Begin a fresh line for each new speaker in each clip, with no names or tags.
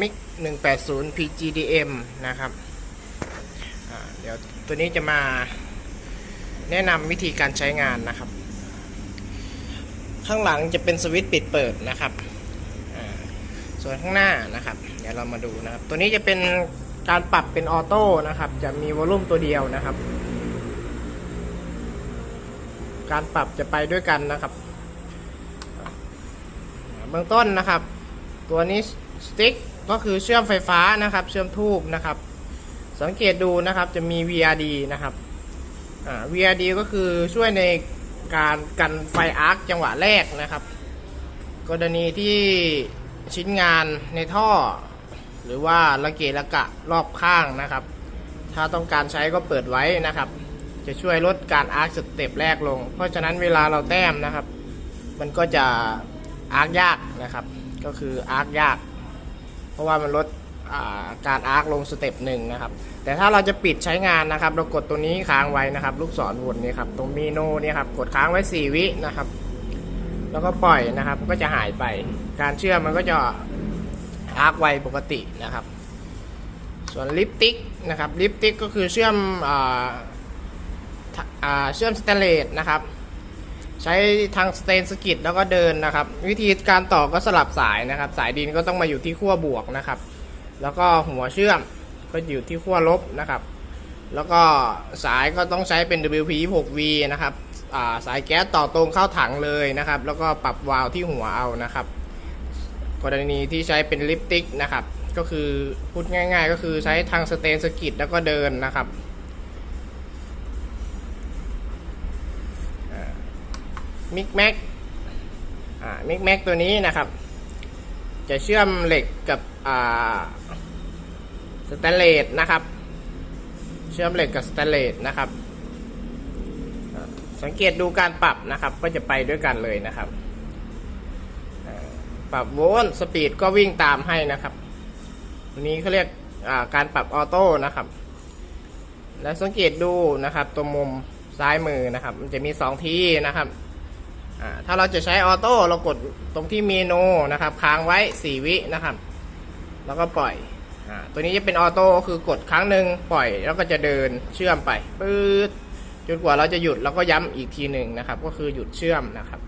MiG 180 PGDM นะครับเดี๋ยวตัวนี้จะมาแนะนำวิธีการใช้งานนะครับ ข้างหลังจะเป็นสวิตช์ปิดเปิดนะครับส่วนข้างหน้านะครับ เดี๋ยวเรามาดูนะครับ ตัวนี้จะเป็นการปรับเป็นออโต้นะครับ จะมีวอลลุ่มตัวเดียวนะครับ การปรับจะไปด้วยกันนะครับอ่าเบื้องต้นนะครับ ตัวนี้สติ๊ก ก็คือเชื่อมไฟฟ้านะครับ เชื่อมทูบนะครับ สังเกตดูนะครับจะมี VRD นะครับอ่า VRD ก็คือช่วยในการกันไฟอาร์คจังหวะแรกนะครับ กรณีที่ชิ้นงานในท่อ หรือว่าระเกะระกะรอบข้างนะครับ ถ้าต้องการใช้ก็เปิดไว้นะครับ จะช่วยลดการอาร์คสเต็ปแรกลง เพราะฉะนั้นเวลาเราแต้มนะครับ มันก็จะอาร์คยากนะครับ ก็คืออาร์คยาก เพราะว่ามันลดการอาร์คลงสเต็ปหนึ่งนะครับ แต่ถ้าเราจะปิดใช้งานนะครับ เรากดตัวนี้ค้างไว้นะครับ ลูกศรวนนี้ครับ ตรงมีโนเนี่ยครับ กดค้างไว้ 4 วินะครับ แล้วก็ปล่อยนะครับ ก็จะหายไป การเชื่อมมันก็จะอาร์คไวปกตินะครับ ส่วนลิปติกนะครับ ลิปติกก็คือเชื่อมอเชื่อมสแตนเลสนะครับ ใช้ทางสเตนสกิตแล้วก็เดินนะครับ วิธีการต่อก็สลับสายนะครับ สายดินก็ต้องมาอยู่ที่ขั้วบวกนะครับ แล้วก็หัวเชื่อมก็อยู่ที่ขั้วลบนะครับ แล้วก็สายก็ต้องใช้เป็น WP 6V นะครับาสายแก๊สต่อตรงเข้าถังเลยนะครับ แล้วก็ปรับวาล์วที่หัวเอานะครับ กรณีที่ใช้เป็นลิปติกนะครับ ก็คือพูดง่าย ๆ ก็คือใช้ทางสเตนสกิตแล้วก็เดินนะครับ มิกแม็กอ่ามิกแม็กตัวนี้นะครับ จะเชื่อมเหล็กกับอ่าสแตนเลสนะครับ เชื่อมเหล็กกับสแตนเลสนะครับ สังเกตดูการปรับนะครับ ก็จะไปด้วยกันเลยนะครับ ปรับโวลต์สปีดก็วิ่งตามให้นะครับตัวนี้เขาเรียกาการปรับออโต้นะครับ แล้วสังเกตดูนะครับ ตัวมุมซ้ายมือนะครับ มันจะมี2ทีนะครับ ถ้าเราจะใช้ออโต้เรากดตรงที่เมนูนะครับค้างไว้ 4 วินะครับ แล้วก็ปล่อยอตัวนี้จะเป็นออโต้ก็คือกดครั้งหนึ่งปล่อยแล้วก็จะเดินเชื่อมไปปื๊ดจนกว่าเราจะหยุดแล้วก็ย้ำอีกทีหนึ่งนะครับ ก็คือหยุดเชื่อมนะครับ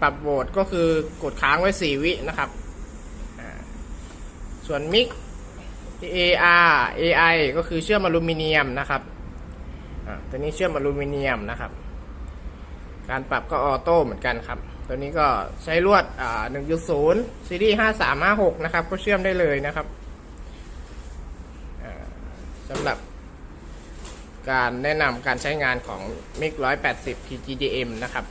ปรับโหมดก็คือกดค้างไว้ 4 วินะครับส่วนมิก AR AI ก็คือเชื่อมอลูมิเนียมนะครับตัวนี้เชื่อมอลูมิเนียมนะครับ การปรับก็ออโต้เหมือนกันครับ ตัวนี้ก็ใช้ลวดอ่า1.0ซีรีส์5356 นะครับ ก็เชื่อมได้เลยนะครับสำหรับการแนะนำการใช้งานของ MiG 180 PGDM นะครับ